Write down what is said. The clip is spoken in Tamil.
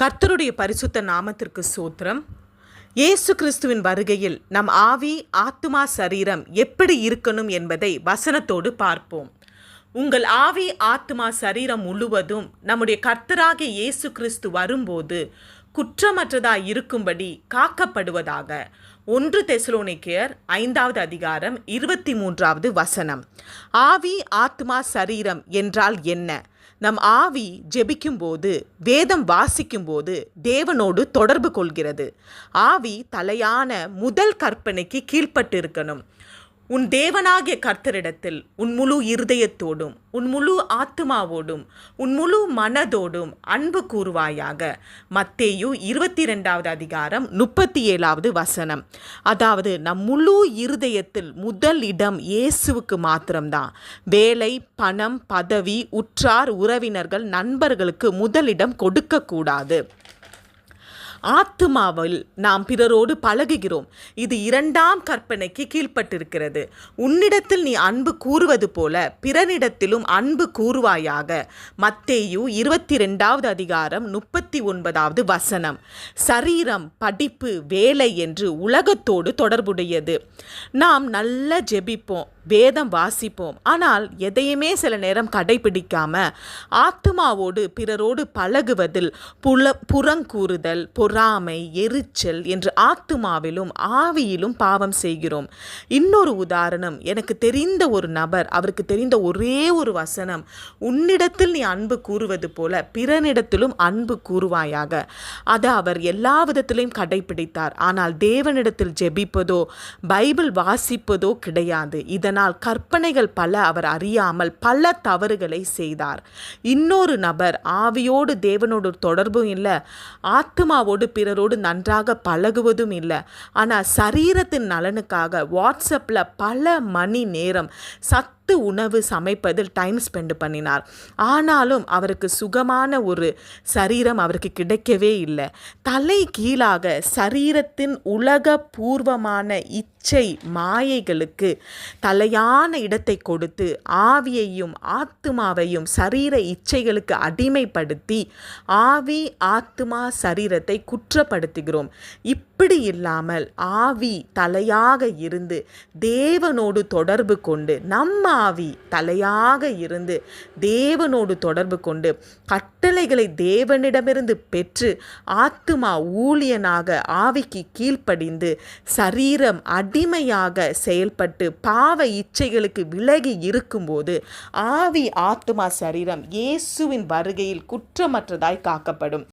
கர்த்தருடைய பரிசுத்த நாமத்திற்கு சூத்திரம். இயேசு கிறிஸ்துவின் வருகையில் நம் ஆவி ஆத்துமா சரீரம் எப்படி இருக்கணும் என்பதை வசனத்தோடு பார்ப்போம். உங்கள் ஆவி ஆத்துமா சரீரம் முழுவதும் நம்முடைய கர்த்தராகிய இயேசு கிறிஸ்து வரும்போது குற்றமற்றதாய் இருக்கும்படி காக்கப்படுவதாக. ஒன்று தெசலோனிக்கேயர் ஐந்தாவது அதிகாரம் இருபத்தி மூன்றாவது வசனம். ஆவி ஆத்மா சரீரம் என்றால் என்ன? நம் ஆவி ஜெபிக்கும்போது வேதம் வாசிக்கும்போது தேவனோடு தொடர்பு கொள்கிறது. ஆவி தலையான முதல் கற்பனைக்கு கீழ்ப்பட்டு இருக்கணும் உன் தேவனாகிய கர்த்தரிடத்தில் உன் முழு இருதயத்தோடும் உன் முழு ஆத்மாவோடும் உன் முழு மனதோடும் அன்பு கூறுவாயாக. மத்தேயு இருபத்தி ரெண்டாவது அதிகாரம் முப்பத்தி ஏழாவது வசனம். அதாவது நம் முழு இருதயத்தில் முதல் இடம் இயேசுவுக்கு மாத்திரம்தான். வேலை பணம் பதவி உற்றார் உறவினர்கள் நண்பர்களுக்கு முதலிடம் கொடுக்கக்கூடாது. ஆத்துமாவில் நாம் பிறரோடு பழகுகிறோம். இது இரண்டாம் கற்பனைக்கு கீழ்ப்பட்டிருக்கிறது. உன்னிடத்தில் நீ அன்பு கூறுவது போல பிறனிடத்திலும் அன்பு கூறுவாயாக. மத்தேயு இருபத்தி ரெண்டாவது அதிகாரம் முப்பத்தி ஒன்பதாவது வசனம். சரீரம் படிப்பு வேலை என்று உலகத்தோடு தொடர்புடையது. நாம் நல்லா ஜெபிப்போம். வேதம் வாசிப்போம். ஆனால் எதையுமே சில நேரம் கடைபிடிக்காம ஆத்மாவோடு பிறரோடு பழகுவதில் புல புறங்கூறுதல் பொறாமை எரிச்சல் என்று ஆத்துமாவிலும் ஆவியிலும் பாவம் செய்கிறோம். இன்னொரு உதாரணம் எனக்கு தெரிந்த ஒரு நபர் அவருக்கு தெரிந்த ஒரே ஒரு வசனம் உன்னிடத்தில் நீ அன்பு கூறுவது போல பிறனிடத்திலும் அன்பு கூறுவாயாக. அதை அவர் எல்லா விதத்திலையும் கடைபிடித்தார். ஆனால் தேவனிடத்தில் ஜெபிப்பதோ பைபிள் வாசிப்பதோ கிடையாது. இதனால் கற்பனைகள் பல அவர் அறியாமல் பல தவறுகளை செய்தார். இன்னொரு நபர் ஆவியோடு தேவனோடு தொடர்பும் இல்லை ஆத்மாவோடு பிறரோடு நன்றாக பழகுவதும் இல்லை. ஆனால் சரீரத்தின் நலனுக்காக வாட்ஸ்அப்பில் பல மணி நேரம் சத் சத்து உணவு சமைப்பதில் டைம் ஸ்பெண்ட் பண்ணினார். ஆனாலும் அவருக்கு சுகமான ஒரு சரீரம் அவருக்கு கிடைக்கவே இல்லை. தலை கீழாக சரீரத்தின் உலக பூர்வமான இச்சை மாயைகளுக்கு தலையான இடத்தை கொடுத்து ஆவியையும் ஆத்துமாவையும் சரீர இச்சைகளுக்கு அடிமைப்படுத்தி ஆவி ஆத்துமா சரீரத்தை குற்றப்படுத்துகிறோம். அப்படி இல்லாமல் ஆவி தலையாக இருந்து தேவனோடு தொடர்பு கொண்டு நம்ம ஆவி தலையாக இருந்து தேவனோடு தொடர்பு கொண்டு கட்டளைகளை தேவனிடமிருந்து பெற்று ஆத்துமா ஊழியனாக ஆவிக்கு கீழ்ப்படிந்து சரீரம் அடிமையாக செயல்பட்டு பாவ இச்சைகளுக்கு விலகி இருக்கும்போது ஆவி ஆத்துமா சரீரம் இயேசுவின் வருகையில் குற்றமற்றதாய் காக்கப்படும்.